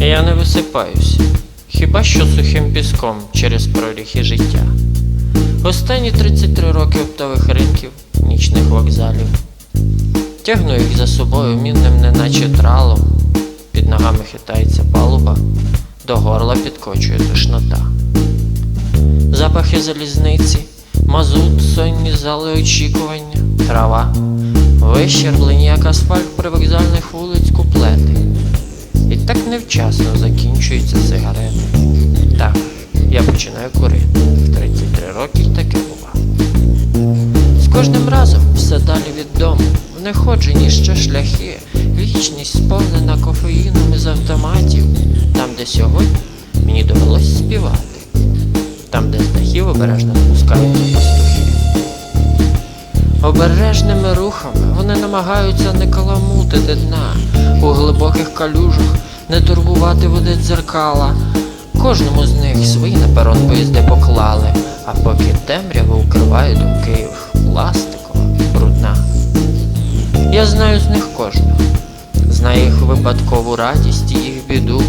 Я не висипаюся, хіба що сухим піском через проріхи життя. Останні 33 роки оптових ринків, нічних вокзалів. Тягну їх за собою мінним, неначе тралом. Під ногами хитається палуба, до горла підкочує тошнота. Запахи залізниці, мазут, сонні зали очікування, трава, вищерблені, як асфальт привокзальних вулиць куплети. Так невчасно закінчуються сигарети. Так, я починаю курити. В 33 роки таке бува. З кожним разом все далі від дому. В ще шляхи, вічність сповнена кофеїном із автоматів, там, де сьогодні мені довелось співати, там, де з обережно спускають. Обережними рухами. Вони намагаються не каламутити дна. У глибоких калюжах, не турбувати води дзеркала. Кожному з них свої на перон поїзди поклали, а поки темрява укриває думки їх пластикова брудна. Я знаю з них кожного, знаю їх випадкову радість і їх біду,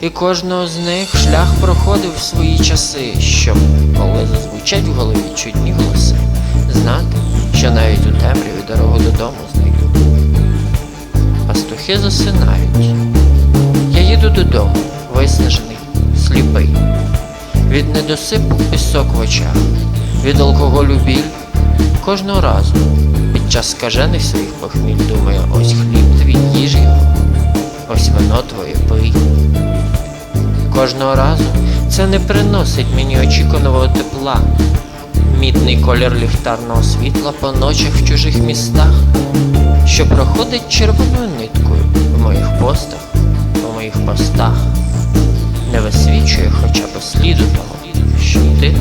і кожного з них шлях проходив свої часи, щоб, коли зазвучать в голові чудні Пастухи засинають. Я їду додому, виснажений, сліпий. Від недосипу пісок в очах, від алкоголю біль. Кожного разу під час скажених своїх похміль думаю, ось хліб твій їж його, ось вино твоє пий. Кожного разу це не приносить мені очікуваного тепла, мідний колір ліхтарного світла по ночах в чужих містах, що проходить червоною ниткою в моїх постах, у моїх постах, не висвічує хоча б сліду того, що ти.